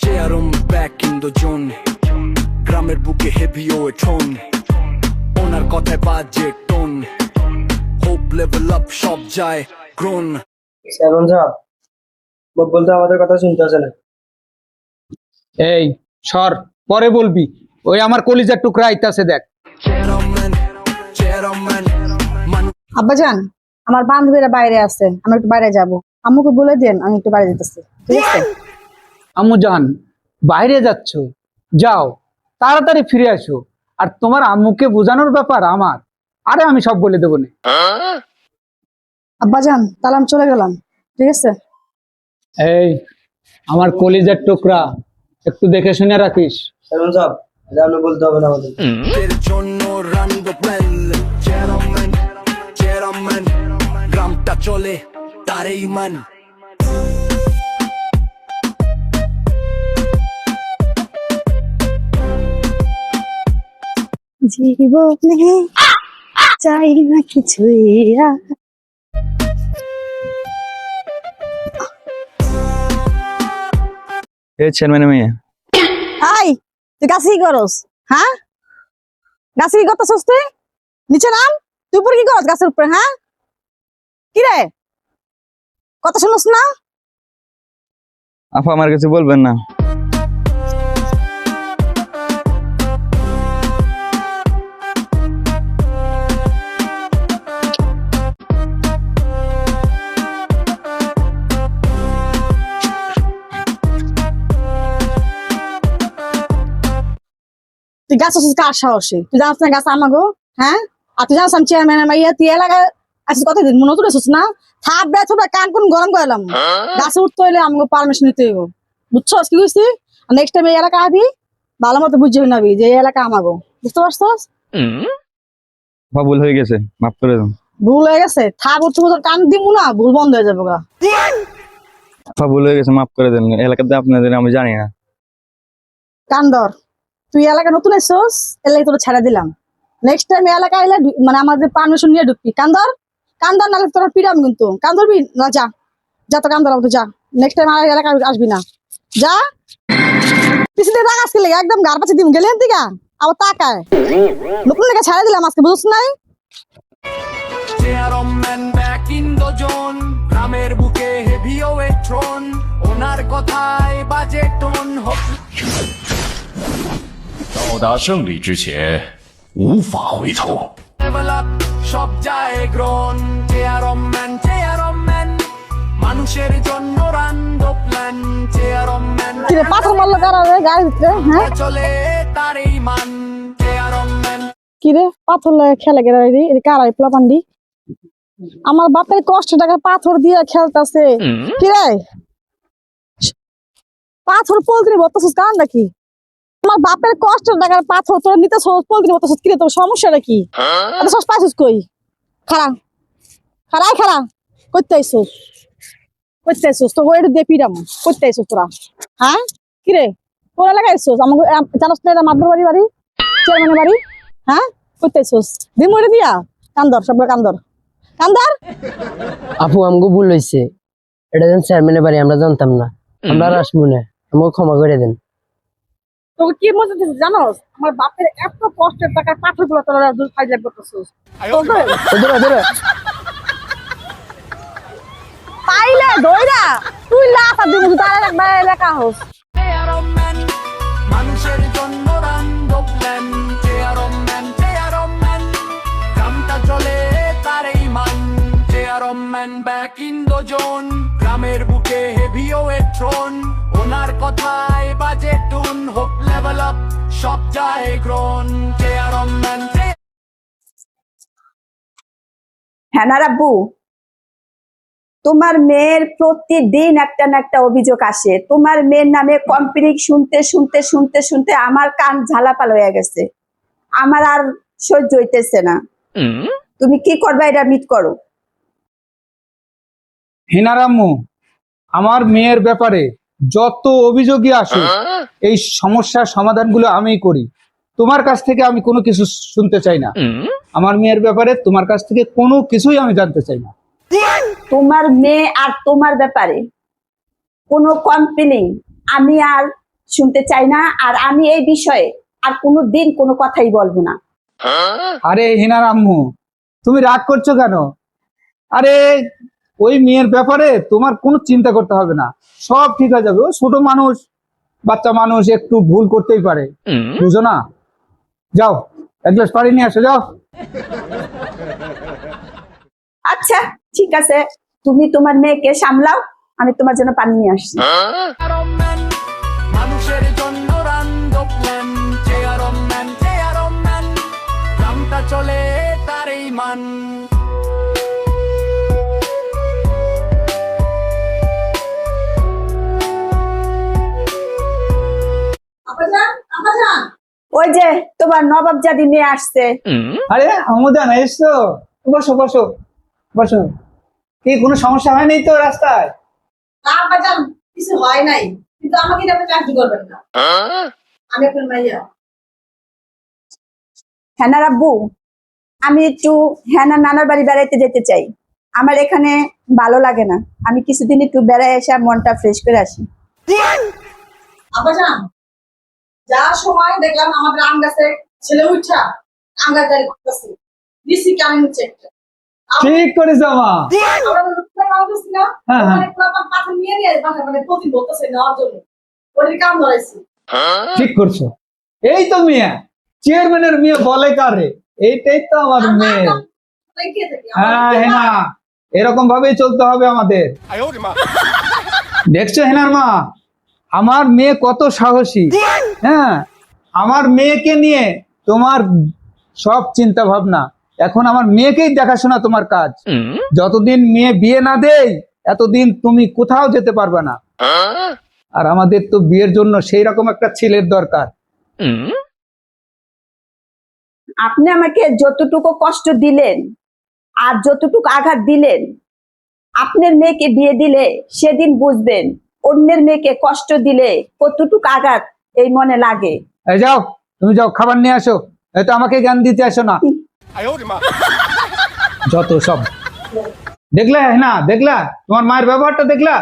Chairman back in the zone গ্রামের বুকে heavy ও ঠোন ওনার কথায় বাজে টোন হোপ লেভেল আপ সব যায় গ্রোন শ্যামন সাহেব বলতে তো আমাদের কথা শুনতে আসে না। এই সর পরে বলবি। ওই আমার কলিজার টুকরা আইতাছে দেখ। আব্বাজান আমার বান্ধবীরা বাইরে আছে আমরা একটু বাইরে যাব। আম্মুকে বলে দেন আমি একটু বাইরে যেতেছি। ঠিক আছে? আম্মু জান বাইরে যাচ্ছ যাও তাড়াতাড়ি ফিরে আসো। আর তোমার আম্মুকে বোঝানোর ব্যাপার আমার। আরে আমি সব বলে দেবো না। আব্বাজান তাহলে আমি চলে গেলাম। ঠিক আছে? এই আমার কলিজার টুকরা একটু দেখে শুনে রাখিস। শ্যামন সাহেব এটা আপনি বলতে হবে না আমাদের। এর জন্য চেয়ারম্যান চেয়ারম্যান গ্রামটা চলে তারেই মান। জীবনে চাই না কিছুই আর। এ চেয়ারম্যান মেয়ে আই তুই গাছে কি করস হ্যাঁ? গাছে কি করতেছস তুই? নিচে নাম তুই উপরে কি করস গাছের উপরে হ্যাঁ? কি রে? কথা শুনস না? আপা আমার কাছে বলবেন না। তুই গাছ আছিস কার সাহসে? তুই জানাস না গাছ আমাগো? হ্যাঁ? আর তুই জানাস আমি চেয়ারম্যান মাইয়া? তুই এলাকা আসিস কথা দিন মনে না? থাপ বেড়া থাপ কান কোন গরম করলাম গাছে উঠতে হইলে আমাকে পারমিশন নিতে হইব। বুঝছস কি বুঝছি নেক্সট টাইম এই এলাকা আবি ভালো মতো বুঝে নাবি যে এই এলাকা আমাগো। বুঝতে পারছস? ভুল হয়ে গেছে মাফ করে দেন ভুল হয়ে গেছে? থাপ উঠতে তোর কান দিমু না ভুল বন্ধ হয়ে যাবে গা। ভুল হয়ে গেছে মাফ করে দেন। এলাকাতে আপনাদের আমি জানি না। কান ধর। তুই এলাকা নতুন এসছস এলাই তোর ছেড়ে দিলাম। নেক্সট টাইম এলাকা এলে মানে আমাদের পারমিশন নিয়ে ঢুকবি। কান্দর কান্দর নাহলে তোর পিরাম কিন্তু। কান্দরবি? না, যা। যা তো কান্দর যা। নেক্সট টাইম আমার এলাকা আসবি না। যা। পিছনে রাখ আজকে লেগে, একদম গার পাশে দিম। গেলেন দিকা আবার তাকায়। নতুন লেগে ছেড়ে দিলাম আজকে বুঝছ নাই? গ্রামের বুকে হেভি ও ওনার কথায় বাজে টোন 到达胜利之前，无法回头。 লেভেল আপ সব যায় গ্রোন চেয়ারম্যান চেয়ারম্যান মানুষের জন্য রান্ড প্ল্যান চেয়ারম্যান কিরে পাথর মারলো কারা রে গাড়ির ভিতরে হ্যাঁ চলে তারেই মান চেয়ারম্যান কিরে পাথর লাগে খেলে গেলে রে এটা কারাই পোলা পান্ডি আমার বাপের কষ্ট টাকা পাথর দিয়ে খেলতেছে কিরে পাথর পলত্রি বলতেছিস কারণ নাকি আমার বাপের কষ্ট টাকার পাথর তোরা নিতে পলত্রি বলতেছিস কিরে তোর সমস্যাটা কি? এত সস পাইছিস কই? খারা খারাই খারা করতে আইসুস করতে আইসুস তো ওইটা দিয়ে পিরাম করতে আইসুস তোরা। হ্যাঁ? কিরে? তোরা এলাকায় আইসুস? আমাকে আম- জানোস না এটা মাদুর বাড়ি বাড়ি? চেয়ারম্যানের বাড়ি? হ্যাঁ? করতে আইসুস। দিন মরে দিয়া। কান্দর সবগুলো কান্দর। কান্দর? আপু আমগো ভুল হয়েছে এটা যেন চেয়ারম্যানের বাড়ি আমরা জানতাম না। আমরা আসব না। আমাকে ক্ষমা করে দেন। তোকে কি মজা দিচ্ছে জানোস? আমার বাপের এত কষ্টের টাকার পাথরগুলো তোরা দূর ফাইজার করতেছিস। ধরো। ধরো পাইলে দইরা তুই লাফা দিবি তার একবার এলাকা হোস। মানুষের জন্য রান্ড প্ল্যান চেয়ারম্যান চেয়ারম্যান গ্রামটা চলে তারেই মান। Chairman back in the zone গ্রামের বুকে হেভি ও ট্রোন ওনার কথায় বাজে টুন হোপ লেভেল আপ সব যায় গ্রোন হ্যাঁ রাব্বু। তোমার মেয়ের প্রতিদিন একটা না একটা অভিযোগ আসে। তোমার মেয়ের নামে কম্পিটিক শুনতে শুনতে শুনতে শুনতে আমার কান ঝালাপাল হয়ে গেছে। আমার আর সহ্য হইতেছে না। তুমি কি করবে এটা মিট করো? হিনারাম্মু আমার মেয়ের ব্যাপারে যত অভিযোগই আসে এই সমস্যার সমাধানগুলো আমিই করি। তোমার কাছ থেকে আমি কোনো কিছু শুনতে চাই না। আমার মেয়ের ব্যাপারে তোমার কাছ থেকে কোনো কিছুই আমি জানতে চাই না। তোমার মেয়ে আর তোমার ব্যাপারে কোনো কমপ্লেন আমি আর শুনতে চাই না আর আমি এই বিষয়ে আর কোনো দিন কোনো কথাই বলব না। আরে হিনার আম্মু তুমি রাগ করছ কেন? আরে ওই মেয়ের ব্যাপারে তোমার কোনো চিন্তা করতে হবে না। সব ঠিক হয়ে যাবে। ও ছোট মানুষ বাচ্চা মানুষ একটু ভুল করতেই পারে। বুঝো না? যাও এক গ্লাস পানি নিয়ে আসো যাও। আচ্ছা ঠিক আছে। তুমি তোমার মেয়েকে সামলাও আমি তোমার জন্য পানি নিয়ে আসছি। চলে তারই মান। ওই যে তোমার নবাব জাদি মেয়ে আসছে। আরে আমুদান এসছো বসো বসো বসো। কি কোনো সমস্যা হয় নাই তো রাস্তায়? কিছু হয় নাই। কিন্তু আমাকে চাকরি করবেন না। আমি আপনার মাইয়া। হ্যানার আব্বু আমি একটু হ্যানার নানার বাড়ি বেড়াইতে যেতে চাই। আমার এখানে ভালো লাগে না। আমি কিছুদিন একটু বেড়াই এসে মনটা ফ্রেশ করে আসি। যা সময় দেখলাম আমাদের আম গাছে ছেলে উঠা আম গাছ দাঁড়িয়ে করতেছে। দিছি কেমন হচ্ছে একটা। ঠিক করেছ মা। আমরা তো রুটটা কাম করছি না। হ্যাঁ, হ্যাঁ। মানে ঠিক করছ। এই তো মেয়ে চেয়ারম্যানের মেয়ে বলে কারে? এইটাই তো আমার মেয়ে হ্যাঁ হেনা এরকম ভাবেই চলতে হবে আমাদের। দেখছ হেনার মা? আমার মেয়ে কত সাহসী। হ্যাঁ আমার মেয়েকে নিয়ে তোমার সব চিন্তা ভাবনা এখন আমার মেয়েকেই দেখাশোনা তোমার কাজ। যতদিন মেয়ে বিয়ে না দেই এতদিন তুমি কোথাও যেতে পারবে না। আর আমাদের তো বিয়ের জন্য সেই রকম একটা ছেলের দরকার। আপনি আমাকে যতটুকু কষ্ট দিলেন আর যতটুকু আঘাত দিলেন আপনার মেয়েকে বিয়ে দিলে সেদিন বুঝবেন অন্যের মেয়েকে কষ্ট দিলে কতটুকু আঘাত এই মনে লাগে। এই যাও তুমি যাও খাবার নিয়ে আসো। হয়তো আমাকে জ্ঞান দিতে আসো না। যত সব। দেখলে না দেখলা? তোমার মায়ের ব্যবহারটা দেখলা?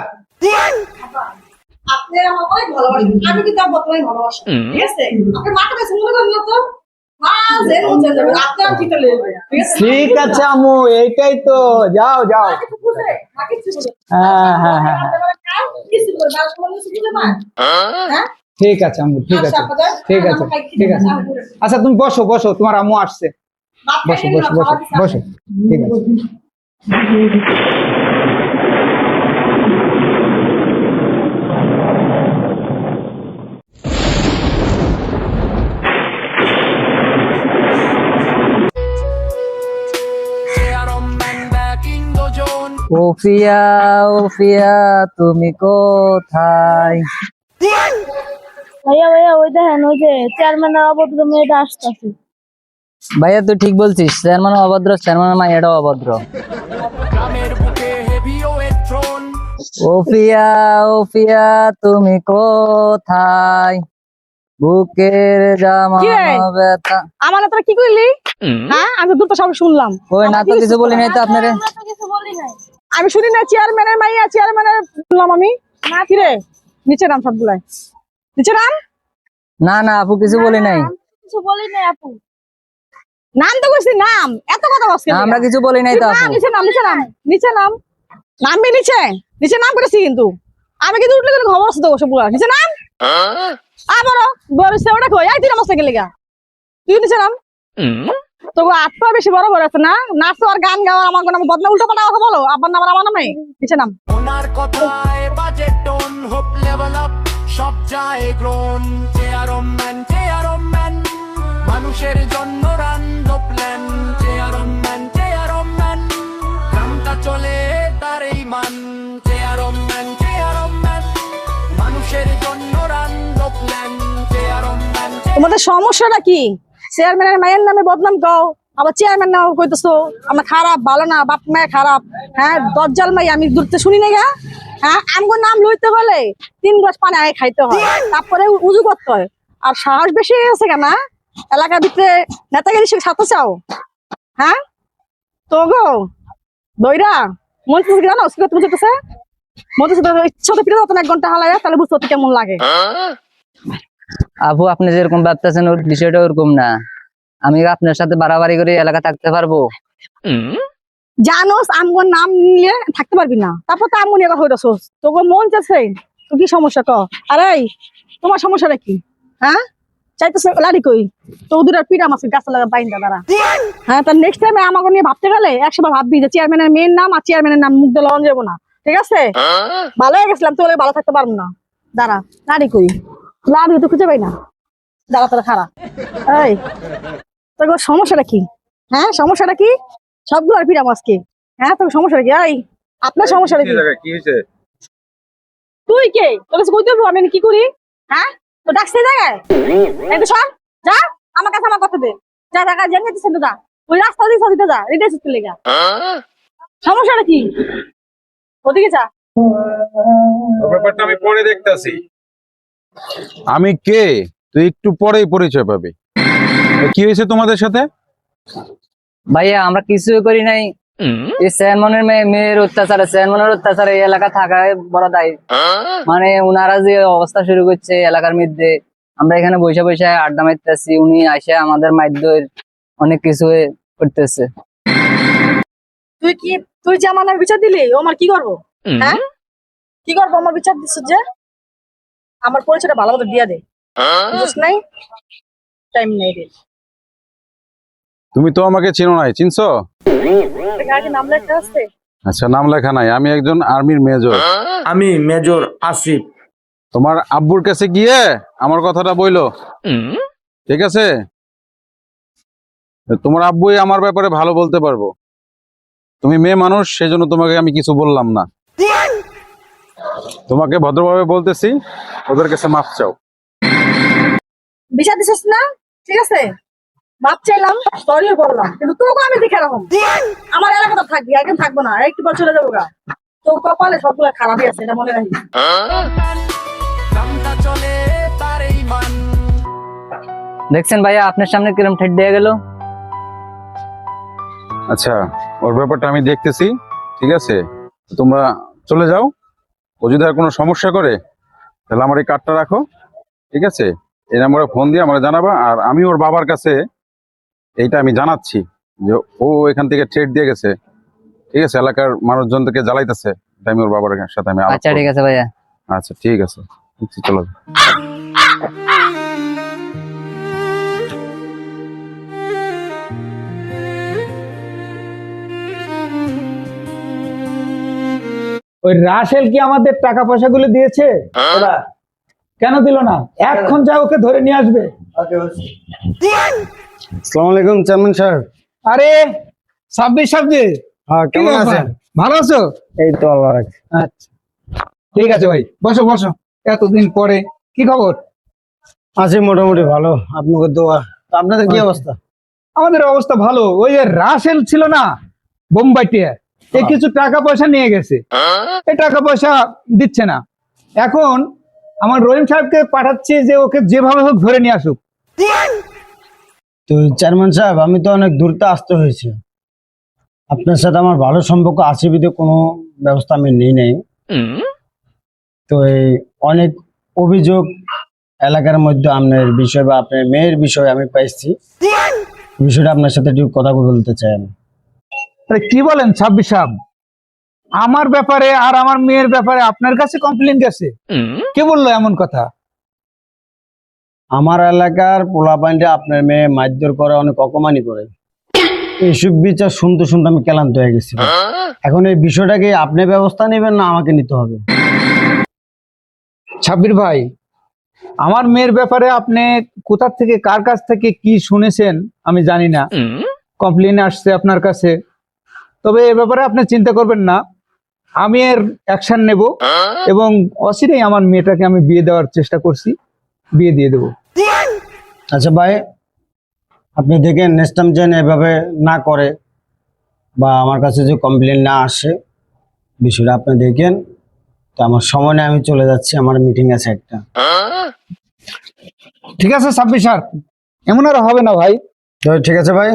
আপনি আমার অনেক ভালোবাসেন। আমি কিন্তু আপনার অনেক ভালোবাসি। ঠিক আছে? আপনি মাকে বেশি মনে করেন না তো? মা যে যাবে আপনি আমি ঠিক আছে? আমু এইটাই তো যাও যাও। হ্যাঁ হ্যাঁ হ্যাঁ হ্যাঁ। হ্যাঁ? ঠিক আছে আমু ঠিক আছে। ঠিক আছে ঠিক আছে। আচ্ছা তুমি বসো বসো তোমার আম্মু আসছে। বসো বসো বসো বসো। ঠিক আছে। জোন ওফিয়া ওফিয়া তুমি কোথায়? ভাইয়া ভাইয়া ওই দেখেন ওই যে চেয়ারম্যানের অভদ্র মেয়েটা আসতেছে। ভাইয়া তুই ঠিক বলছিস চেয়ারম্যান অভদ্র চেয়ারম্যান মাইয়াটাও অভদ্র গ্রামের বুকে ও থ্রোন ওফিয়া ওফিয়া তুমি কোথায়? বুকের জামা? ব্যথা। আমার তোরা কি করলি হ্যাঁ? আমি তো দুটো সব শুনলাম। ওই না তো কিছু বলি নাই তো আপনারে? কিছু বলি নাই। আমি শুনি না চেয়ারম্যানের মাইয়া চেয়ারম্যানের শুনলাম আমি। না কি রে? নিচে নাম সবগুলাই। নিচে নাম? না না আপু কিছু বলি নাই। কিছু বলি নাই আপু। নাম তো কইছি নাম। এত কথা না, আমরা কিছু বলি নাই তো আপু। নিচে নাম নিচে নাম নিচে নাম। নামবি নিচে। নিচে নাম করেছি কিন্তু। আমি কিন্তু উঠলে কিন্তু খবর আছে তো সবগুলা। নিচে নাম? আবার বড় সেওটা কই? আই তুই নামাজ থেকে লেগা তুই নিচে নাম? তো আত্মা বেশি বড় বড় আছে না? নাচ আর গান গাওয়া আমার কোনো বদনা উল্টো পাল্টা কথা বলো। আব্বার নাম আমার নামে? নাম। ওনার কথায় budget tone hope level up সব যায় গ্রোন মানুষের জন্য প্ল্যান গ্রামটা চলে মান। চেয়ারম্যান মানুষের জন্য প্ল্যান তোমাদের সমস্যাটা কি? চেয়ারম্যানের মায়ের নামে বদনাম গাও। আবার চেয়ারম্যান নাম কইতেছো, আমরা খারাপ, ভালো না, বাপ মায়ের খারাপ। হ্যাঁ দরজাল মাই, আমি দূরতে শুনি না গা। হ্যাঁ আমগো নাম লইতে হলে তিন গ্লাস পানি আগে খাইতে হয়, তারপরে উজু করতে হয়। আর সাহস বেশি হয়ে গেছে কেন এলাকার ভিতরে নেতাগিরি সে সাথে চাও? হ্যাঁ? তো গো, দইরা মন জানো কি মধ্যে সাথে ইচ্ছা তো হতো এক ঘণ্টা হালায় তাহলে বুঝতে কেমন লাগে। আপু আপনি যেরকম ভাবতেছেন ওর বিষয়টা ওরকম না। আমি আপনার সাথে বাড়াবাড়ি করে এলাকা থাকতে পারব। জানোস আমগোর নাম নিলে থাকতে পারবি না। তারপর তো আমগো নিয়ে কথা হইতাছোস তোকে মন চাচ্ছে তো কি সমস্যা ক আরে তোমার সমস্যাটা কি? হ্যাঁ? চাইতেছে লাড়ি কই? তো দুটার পিঠা মাছের গাছ লাগা বাইন্দা দাঁড়া হ্যাঁ তার নেক্সট টাইমে আমাকে নিয়ে ভাবতে গেলে একশো বার ভাববি যে চেয়ারম্যানের মেয়ের নাম আর চেয়ারম্যানের নাম মুখ দিয়ে লন যাব না। ঠিক আছে? ভালো হয়ে গেছিলাম তোলে ভালো থাকতে পারব না। দাঁড়া লাড়ি কই? লাড়ি তো খুঁজে পাই না। দাঁড়া তোরা খারাপ এই তোর সমস্যাটা কি? হ্যাঁ সমস্যাটা কি? সবগুলো আর পিঠা মাছকে হ্যাঁ তোর সমস্যাটা কি? এই আপনার সমস্যাটা কি? তুই কে? তোর কাছে কইতে হবে আমি কি করি? হ্যাঁ তো ডাকছে জায়গায়? তো সর যা আমার কাছে আমার কথা দে। যা টাকা জেনে দিচ্ছে তো যা। ওই রাস্তা দিয়ে দিতে যা। রেডি আছিস লেগা। সমস্যাটা কি? ওদিকে যা। ব্যাপারটা আমি পরে দেখতাছি। আমি কে? তুই একটু পরেই পরিচয় পাবি। কি হয়েছে তোমাদের সাথে? ভাইয়া আমরা কিছুই করি নাই। এই চেয়ারম্যানের মেয়ে- মেয়ের অত্যাচারে চেয়ারম্যানের অত্যাচারে এই এলাকা থাকায় বড় দায়ী। মানে উনারা যে অবস্থা শুরু করছে এলাকার মধ্যে আমরা এখানে বসে বসে আড্ডা মারতেছি উনি আসে আমাদের অনেক কিছু করতেছে। তুই কি তুই যে আমার বিচার দিলি ও আমার কি করব? হ্যাঁ? কি করব? আমার বিচার দিচ্ছ যে? আমার পরিচয়টা ভালো মতো দিয়া দে। বুঝছ নাই? টাইম নেই রে। তুমি তো আমাকে চিনো নাই চিনছো? নাম লেখা আছে? আচ্ছা নাম লেখা নাই। আমি একজন আর্মির মেজর। আমি মেজর আসিফ। তোমার আব্বুর কাছে গিয়ে আমার কথাটা বইলো। ঠিক আছে? তোমার আব্বুই আমার ব্যাপারে ভালো বলতে পারব। তুমি মেয়ে মানুষ সেজন্য তোমাকে আমি কিছু বললাম না। তোমাকে ভদ্রভাবে বলতেছি ওদের কাছে মাফ চাও। বিচার দিছিস না? ঠিক আছে? মাপ চাইলাম সরিও বললাম কিন্তু তোকে আমি দেখে রাখুন আমার এলাকাতে থাকবি একদিন থাকব না একটু পর চলে যাব গা। তো কপালে সবগুলো খারাপই আছে এটা মনে রাখিস। তার দেখছেন ভাইয়া আপনার সামনে কিরম ঠেট দিয়ে গেল? আচ্ছা ওর ব্যাপারটা আমি দেখতেছি ঠিক আছে? তোমরা চলে যাও। ও যদি আর কোনো সমস্যা করে তাহলে আমার এই কার্ডটা রাখো ঠিক আছে? এই নাম্বারে ফোন দিয়ে আমার জানাবা আর আমি ওর বাবার কাছে এইটা আমি জানাচ্ছি যে ও এখান থেকে ট্রেড দিয়ে গেছে ঠিক আছে? এলাকার মানুষজনকে জ্বালাইতেছে আমি ওর বাবার সাথে আমি আচ্ছা ঠিক আছে ভাইয়া। আচ্ছা ঠিক আছে। চলো। ওই রাসেল কি আমাদের টাকা পয়সাগুলো দিয়েছে ওরা কেন দিল না? এখন যা ওকে ধরে নিয়ে আসবে। ওকে আসসালামু আলাইকুম চেয়ারম্যান স্যার। আরে ছাব্বিশ ছাব্বিশ হ্যাঁ কি ব্যাপার? ভালো আছো? এই তো আল্লাহ রাখছে আচ্ছা। ঠিক আছে ভাই বসো বসো। এতদিন পরে কি খবর? আছি মোটামুটি ভালো আপনাকে দোয়া। আপনাদের কি অবস্থা? আমাদের অবস্থা ভালো। ওই যে রাসেল ছিল না বোম্বাইতে এ কিছু টাকা পয়সা নিয়ে গেছে। এই টাকা পয়সা দিচ্ছে না। এখন আমার রহিম সাহেবকে পাঠাচ্ছি যে ওকে যেভাবে হোক ধরে নিয়ে আসুক। তো চেয়ারম্যান সাহেব আমি তো অনেক দূরতে আসতে হয়েছে। আপনার সাথে আমার ভালো সম্পর্ক আছে বিধে কোনো ব্যবস্থা আমি নিই নাই। তো এই অনেক অভিযোগ এলাকার মধ্যে আপনার বিষয় বা আপনার মেয়ের বিষয়ে আমি পাইছি। বিষয়টা আপনার সাথে একটু কথা বলতে চাই আমি। আরে কি বলেন ছাব্বিশ সাহেব আমার ব্যাপারে আর আমার মেয়ের ব্যাপারে আপনার কাছে কমপ্লেন গেছে? কে বলল এমন কথা? আমার এলাকার পোলা পোলাপাইনটা আপনার মেয়ে মারধর করে অনেক অকমানি করে। এইসব বিচার শুনতে শুনতে আমি ক্লান্ত হয়ে গেছি। এখন এই বিষয়টাকে আপনি ব্যবস্থা নেবেন না আমাকে নিতে হবে? ছাব্বির ভাই আমার মেয়ের ব্যাপারে আপনি কোথা থেকে কার কাছ থেকে কি শুনেছেন আমি জানি না। কমপ্লেন আসছে আপনার কাছে। তবে এ ব্যাপারে আপনি চিন্তা করবেন না। আমি এর অ্যাকশন নেব এবং অচিরেই আমার মেয়েটাকে আমি বিয়ে দেওয়ার চেষ্টা করছি বিয়ে দিয়ে দেবো। আচ্ছা ভাই আপনি দেখেন নেক্সট টাইম যেন এভাবে না করে বা আমার কাছে যে কমপ্লেন না আসে বিষয়টা আপনি দেখেন। তো আমার সময় নেই আমি চলে যাচ্ছি আমার মিটিং আছে একটা ঠিক আছে ছাব্বিশ স্যার এমন আর হবে না ভাই। তো ঠিক আছে ভাই।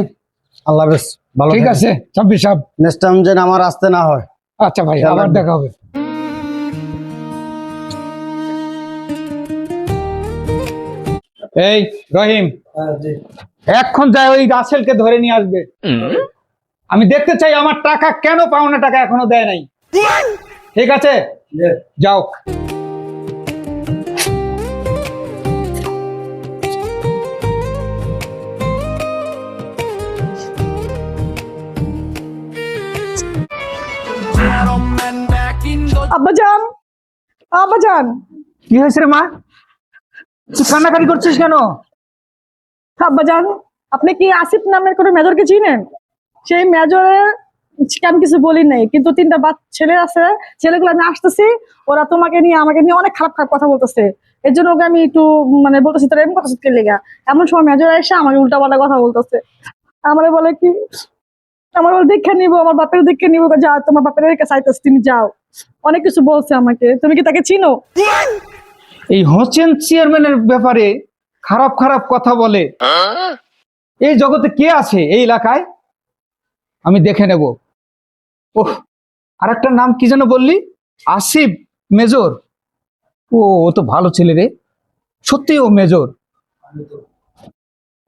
আল্লাহ হাফেজ ভালো ঠিক আছে ছাব্বিশ সাহেব নেক্সট টাইম যেন আমার আসতে না হয়। আচ্ছা ভাই আবার দেখা হবে। এই রহিম হ্যাঁ, এখন যাই ওই রাসেলকে ধরে নিয়ে আসবে। আমি দেখতে চাই আমার টাকা কেন পাওনা টাকা এখনও দেয় নাই। ঠিক আছে? যাও। আব্বাজান আব্বাজান। কি হয়েছে রে মা? তুই কান্নাকাটি করছিস কেন? আব্বাজান আপনি কি আসিফ নামের কোনো মেজরকে চিনেন? সেই মেজরের আমি কিছু বলি নাই কিন্তু তিনটা বাচ্চা ছেলে আছে ছেলেগুলো আমি আসতেছি ওরা তোমাকে নিয়ে আমাকে নিয়ে অনেক খারাপ খারাপ কথা বলতেছে। এর জন্য ওকে আমি একটু মানে বলতেছি তোরা এমন কথা কে লেগা। এমন সময় মেজর এসে আমাকে উল্টা পাল্টা কথা বলতেছে। আমারে বলে কি আমার বলে দেখে নিবো আমার বাপের দেখে নিবো যা তোমার বাপের কাছে আইতেছে তুমি যাও। অনেক কিছু বলছে আমাকে। তুমি কি তাকে চিনো? এই হোসেন চেয়ারম্যানের ব্যাপারে খারাপ খারাপ কথা বলে। এই জগতে কে আছে এই এলাকায়? আমি দেখে নেব। ওহ আর একটা নাম কি যেন বললি? আসিফ মেজর। ও ও তো ভালো ছেলে রে। সত্যি ও মেজর।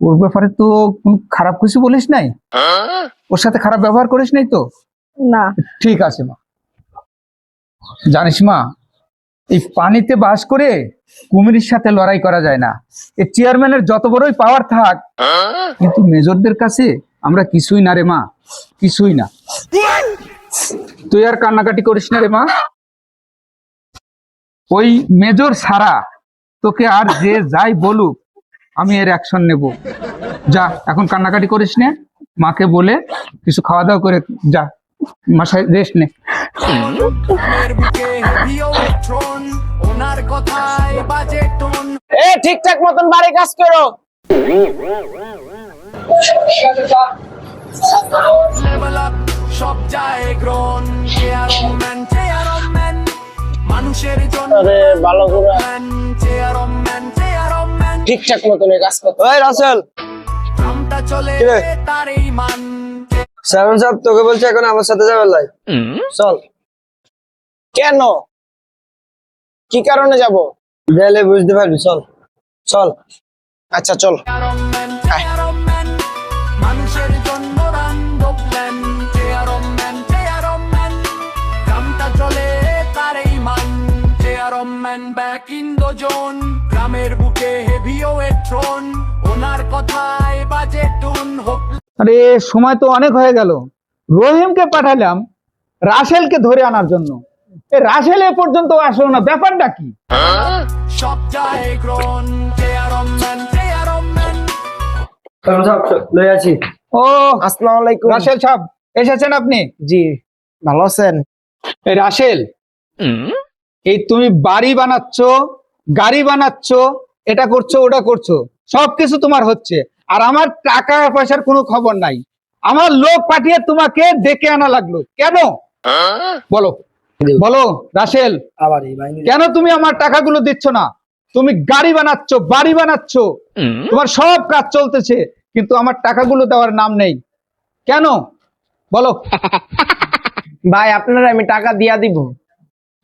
ওর ব্যাপারে তো কোনো খারাপ কিছু বলিস নাই? ওর সাথে খারাপ ব্যবহার করিস নাই তো? না। ঠিক আছে মা। জানিস মা, এই পানিতে বাস করে কুমিরের সাথে লড়াই করা যায় না। এই চেয়ারম্যানের যত বড়ই পাওয়ার থাক, কিন্তু মেজরদের কাছে আমরা কিছুই না রে মা, কিছুই না। তুই আর কান্নাকাটি করিস না রে মা। ওই মেজর ছাড়া তোকে আর যে যাই বলুক, আমি এর অ্যাকশন নেব। যা, এখন কান্নাকাটি করিস নে, মাকে বলে কিছু খাওয়া দাওয়া করে যা। মাসায় রেস্ট নে। এ ঠিকঠাক মতন বাড়ি কাজ করো। লেভেল আপ সব যায় গ্রন চেয়ারম্যান চেয়ারম্যান মানুষের জন্য ভালো করে। চেয়ারম্যান চেয়ারম্যান ঠিকঠাক মতন কাজ করো। রাসেল। চলে? তার এই মান। স্যারন সাহেব তোকে বলছে এখন আমার সাথে যাবে লাই চল কেন কি কারণে যাব গেলে বুঝতে পারবি চল চল আচ্ছা চল মান গ্রামের বুকে হেভিও এ ট্রন ওনার কথায় বাজে টুন হোক আরে সময় তো অনেক হয়ে গেল। রহিমকে পাঠালাম রাসেলকে ধরে আনার জন্য। এ রাসেল এ পর্যন্ত আসলো না ব্যাপারটা কি? সব যায় গ্রন চেয়ারম্যান চেয়ারম্যান স্যারন সাহেব লই আছি। ও আসসালামু আলাইকুম। রাসেল সাহেব এসেছেন আপনি? জি। ভালো আছেন? এই রাসেল এই তুমি বাড়ি বানাচ্ছ গাড়ি বানাচ্ছ এটা করছ ওটা করছ সবকিছু তোমার হচ্ছে। আর আমার টাকা পয়সার কোনো খবর নাই। আমার লোক পাঠিয়ে তোমাকে ডেকে আনা লাগল। কেন? বলো। বলো রাসেল। কেন তুমি আমার টাকাগুলো দিচ্ছ না? তুমি গাড়ি বানাচ্ছ বাড়ি বানাচ্ছ। তোমার সব কাজ চলতেছে কিন্তু আমার টাকাগুলো দেওয়ার নাম নেই। কেন? বলো। ভাই আপনারা আমি টাকা দিয়া দিব।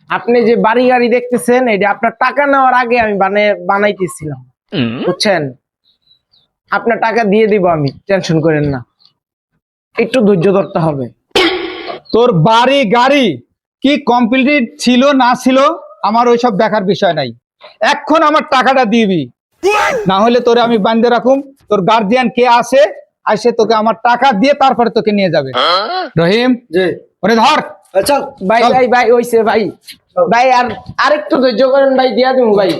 আপনি যে বাড়ি গাড়ি দেখতেছেন এটা আপনার টাকা নেওয়ার আগে আমি বানিয়ে বানাইতেছিলাম। বুঝছেন? আপনার টাকা দিয়ে দিব আমি টেনশন করেন না। একটু ধৈর্য ধরতে হবে। তোর বাড়ি গাড়ি কি কমপ্লিট ছিল না ছিল আমার ওইসব দেখার বিষয় নাই। এখন আমার টাকাটা দিবি। না হলে তোরে আমি বান্ধে রাখুম। তোর গার্জিয়ান কে আসে আসে তোকে আমার টাকা দিয়ে তারপরে তোকে নিয়ে যাবে। রহিম জি। ওরে ধর। চল। ভাই ভাই ভাই ওইছে ভাই। ভাই আর আরেকটু ধৈর্য করেন ভাই দিয়া দিব ভাই।